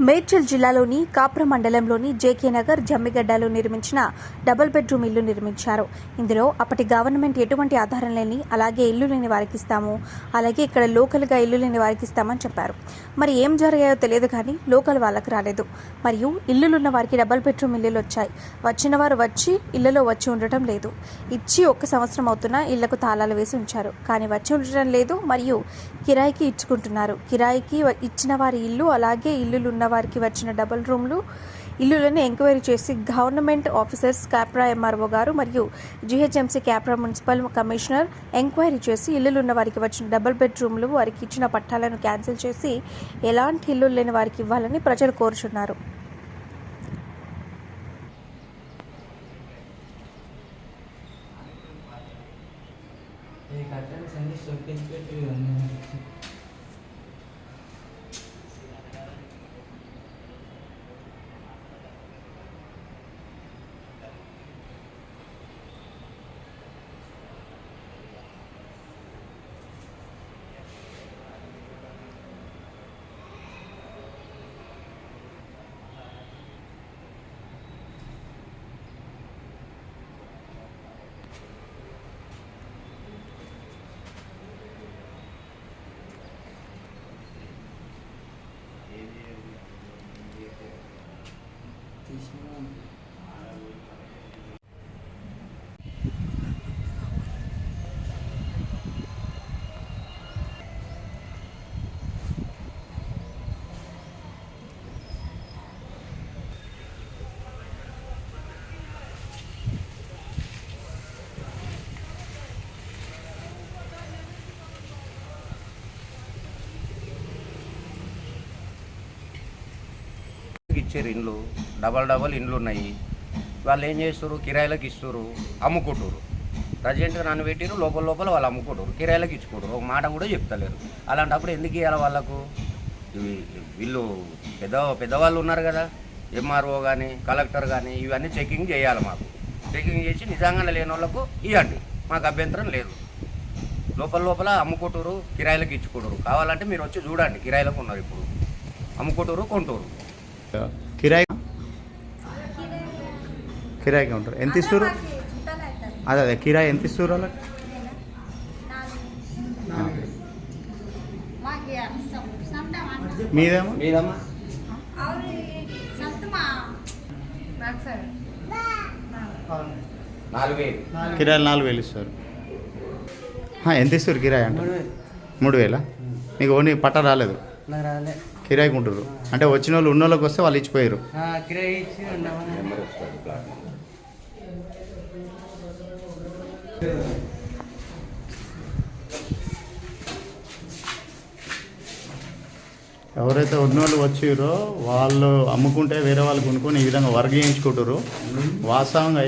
మేడ్చల్ జిల్లాలోని కాప్ర మండలంలోని జేకే నగర్ జమ్మిగడ్డలో నిర్మించిన డబుల్ బెడ్రూమ్ ఇల్లు నిర్మించారు. ఇందులో అప్పటి గవర్నమెంట్ ఎటువంటి ఆధారం లేని అలాగే ఇల్లు లేని వారికి ఇస్తాము అలాగే ఇక్కడ లోకల్గా ఇల్లు లేని వారికి ఇస్తామని చెప్పారు. మరి ఏం జరిగాయో తెలియదు కానీ లోకల్ వాళ్ళకి రాలేదు. మరియు ఇల్లులున్న వారికి డబుల్ బెడ్రూమ్ ఇల్లులు వచ్చాయి. వచ్చిన వారు వచ్చి ఇళ్ళలో వచ్చి ఉండటం లేదు. ఇచ్చి ఒక్క సంవత్సరం అవుతున్నా ఇళ్ళకు తాళాలు వేసి ఉంచారు. కానీ వచ్చి ఉండటం లేదు మరియు కిరాయికి ఇచ్చుకుంటున్నారు. కిరాయికి ఇచ్చిన వారి ఇల్లు అలాగే ఇల్లులు ఉన్న వారికి వచ్చిన డబుల్ రూమ్లు ఇల్లులను ఎంక్వైరీ చేసి గవర్నమెంట్ ఆఫీసర్స్ క్యాప్రా ఎంఆర్ఓ గారు మరియు GHMC Kapra municipal commissioner enquiry చేసి ఇల్లులు ఉన్న వారికి వచ్చిన డబుల్ బెడ్రూమ్లు వారికి ఇచ్చిన పట్టాలను క్యాన్సిల్ చేసి ఎలాంటి ఇల్లు లేని వారికి ఇవ్వాలని ప్రజలు కోరుచున్నారు. ఈ కర్టన్స్ అన్ని పెట్టి ఉన్నాయి తీసిన ఇచ్చారు ఇండ్లు డబల్ డబల్ ఇండ్లు ఉన్నాయి. వాళ్ళు ఏం చేస్తారు కిరాయిలకు ఇస్తారు అమ్ముకుంటారు ప్రజెంట్గా నన్ను పెట్టిరు లోపల లోపల వాళ్ళు అమ్ముకుంటారు కిరాయిలకు ఇచ్చుకుంటారు ఒక మాట కూడా చెప్తలేరు. అలాంటప్పుడు ఎందుకు ఇవ్వాలి వాళ్ళకు? వీళ్ళు పెద్ద పెద్దవాళ్ళు ఉన్నారు కదా. ఎంఆర్ఓ కానీ కలెక్టర్ కానీ ఇవన్నీ చెకింగ్ చేయాలి మాకు. చెకింగ్ చేసి నిజంగానే లేని వాళ్ళకు ఇవ్వండి మాకు అభ్యంతరం లేదు. లోపల లోపల అమ్ముకుంటారు కిరాయిలకు ఇచ్చుకుంటారు కావాలంటే మీరు వచ్చి చూడండి కిరాయిలకు ఉన్నారు ఇప్పుడు. అమ్ముకుంటారు కొంటారు కిరాయి కిరాయికి ఉంటారు. ఎంత ఇస్తారు? అదే అదే కిరాయి ఎంత ఇస్తారు వాళ్ళకి? మీదేమో? నాలుగు వేలు కిరాయిలు నాలుగు వేలు ఇస్తారు. ఎంత ఇస్తారు కిరాయి అంటే? మూడు వేలా. మీకు ఓన్లీ పట్ట రాలేదు? నాకు కిరాయికి ఉంటారు అంటే వచ్చిన వాళ్ళు ఉన్న వాళ్ళకి వస్తే వాళ్ళు ఇచ్చిపోయారు ఎవరైతే ఉన్న వాళ్ళు వచ్చిరో వాళ్ళు అమ్ముకుంటే వేరే వాళ్ళు కొనుక్కొని ఈ విధంగా వర్క్ చేయించుకుంటారు వాస్తవంగా